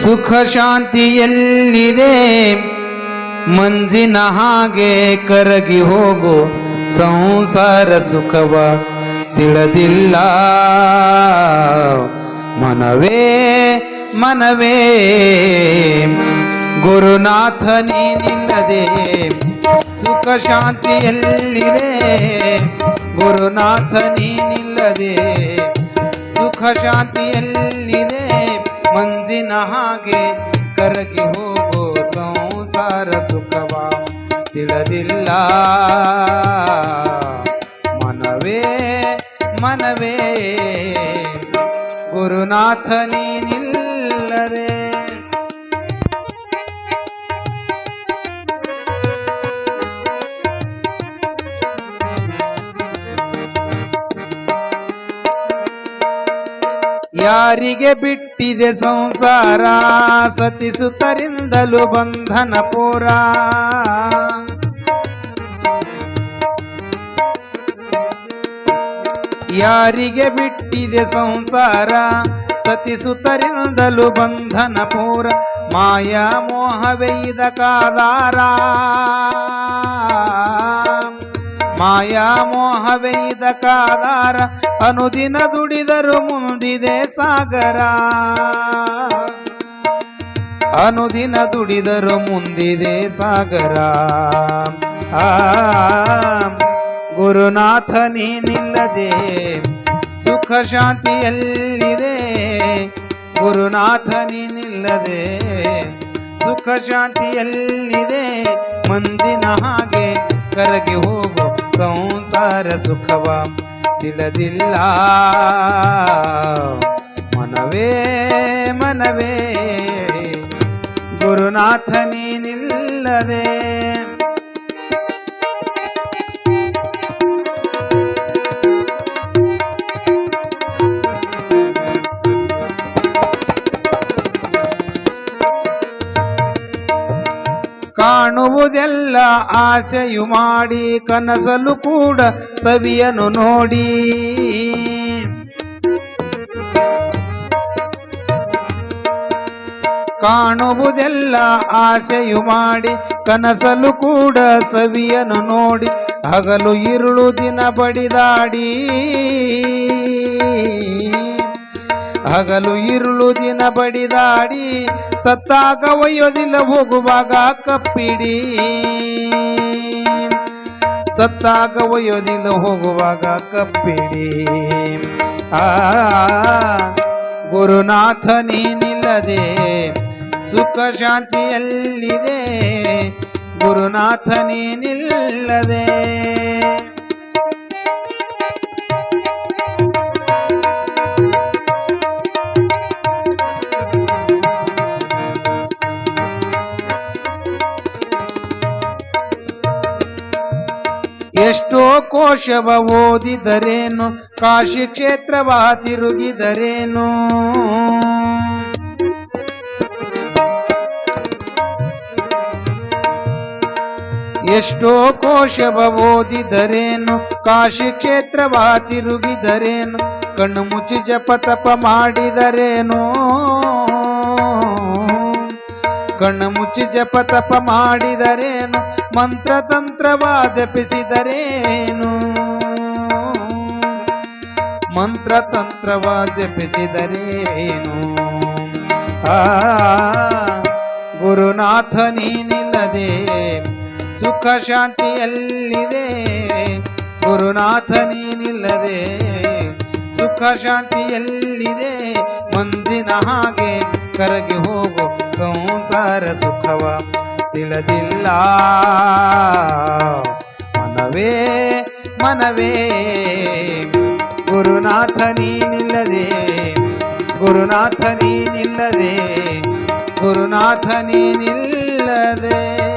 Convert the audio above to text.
ಸುಖ ಶಾಂತಿ ಎಲ್ಲಿದೆ ಮಂಜಿನ ಹಾಗೆ ಕರಗಿ ಹೋಗು ಸಂಸಾರ ಸುಖವ ತಿಳಿದಿಲ್ಲ. ಮನವೇ ಮನವೇ, ಗುರುನಾಥ ನೀನಿಲ್ಲದೆ ಸುಖ ಶಾಂತಿ ಎಲ್ಲಿದೆ ಗುರುನಾಥ ನೀನಿಲ್ಲದೆ ಸುಖ ಶಾಂತಿ ಎಲ್ಲಿದೆ ಮಂಜಿನ ಹಾಗೆ ಕರಗಿ ಹೋಗೋ ಸಂಸಾರ ಸುಖವ ತಿಳಿದಿಲ್ಲ. ಮನವೇ ಮನವೇ ಗುರುನಾಥ ನೀನಿಲ್ಲದೆ ಯಾರಿಗೆ ಬಿಟ್ಟಿದೆ ಸಂಸಾರ? ಸತಿಸುತ್ತರಿಂದಲೂ ಬಂಧನ ಪೋರ. ಯಾರಿಗೆ ಬಿಟ್ಟಿದೆ ಸಂಸಾರ? ಸತಿಸುತ್ತರಿಂದಲೂ ಬಂಧನ ಪೂರ. ಮಾಯಾ ಮೋಹವೆಯ್ದ ಕಾದಾರ. ಮಾಯಾ ಮೋಹವೇದ ಕಾದಾರ, ಅನುದಿನ ದುಡಿದರು ಮುಂದಿದೆ ಸಾಗರ. ಅನುದಿನ ದುಡಿದರು ಮುಂದಿದೆ ಸಾಗರ. ಆ, ಗುರುನಾಥ ನೀನಿಲ್ಲದೆ, ಸುಖ ಶಾಂತಿಯಲ್ಲಿದೆ. ಗುರುನಾಥ ನೀನಿಲ್ಲದೆ, ಸುಖ ಶಾಂತಿಯಲ್ಲಿದೆ. ಮಂಜಿನ ಹಾಗೆ ಕರಗಿ ಹೋಗು ಸಂಸಾರ ಸುಖವ ತಿಳಿದಿಲ್ಲ. ಮನವೇ ಮನವೇ ಗುರುನಾಥ ನೀನಿಲ್ಲದೆ ಕಾಣುವುದೆಲ್ಲ ಆಸೆಯು ಮಾಡಿ ಕನಸಲು ಕೂಡ ಸವಿಯನು ನೋಡಿ. ಕಾಣುವುದೆಲ್ಲ ಆಸೆಯು ಮಾಡಿ ಕನಸಲು ಕೂಡ ಸವಿಯನು ನೋಡಿ. ಹಗಲು ಇರುಳು ದಿನ ಬಡಿದಾಡಿ. ಹಗಲು ಇರುಳು ದಿನ ಬಡಿದಾಡಿ, ಸತ್ತಾಗ ಒಯ್ಯೋದಿಲ್ಲ ಹೋಗುವಾಗ ಕಪ್ಪಿಡಿ. ಸತ್ತಾಗ ಒಯ್ಯೋದಿಲ್ಲ ಹೋಗುವಾಗ ಕಪ್ಪಿಡಿ. ಆ, ಗುರುನಾಥ ನೀನಿಲ್ಲದೆ, ಸುಖ ಶಾಂತಿಯಲ್ಲಿದೆ. ಗುರುನಾಥ ನೀನಿಲ್ಲದೆ ಎಷ್ಟೋ ಕೋಶವ ಓದಿದರೇನು? ಕಾಶಿ ಕ್ಷೇತ್ರವ ತಿರುಗಿದರೇನು? ಎಷ್ಟೋ ಕೋಶವ ಓದಿದರೇನು? ಕಾಶಿ ಕ್ಷೇತ್ರವ ತಿರುಗಿದರೇನು? ಕಣ್ಣು ಮುಚ್ಚಿ ಜಪ ತಪ ಮಾಡಿದರೇನು? ಕಣ್ಣು ಮುಚ್ಚಿ ಜಪ ತಪ ಮಾಡಿದರೇನು? ಮಂತ್ರ ತಂತ್ರ ಜಪಿಸಿದರೇನು ಮಂತ್ರ ತಂತ್ರ ಜಪಿಸಿದರೇನು ಆ, ಗುರುನಾಥ ನೀನಿಲ್ಲದೆ, ಸುಖ ಶಾಂತಿಯಲ್ಲಿದೆ. ಗುರುನಾಥ ನೀನಿಲ್ಲದೆ, ಸುಖ ಶಾಂತಿಯಲ್ಲಿದೆ. ಮಂಜಿನ ಹಾಗೆ ಕರಗಿ ಹೋಗು, ಸಂಸಾರ ಸುಖವ. ತಿಳಿದಿಲ್ಲ. ಮನವೇ ಮನವೇ ಗುರುನಾಥ ನೀನಿಲ್ಲದೆ ಗುರುನಾಥ ನೀನಿಲ್ಲದೆ ಗುರುನಾಥ ನೀನಿಲ್ಲದೆ.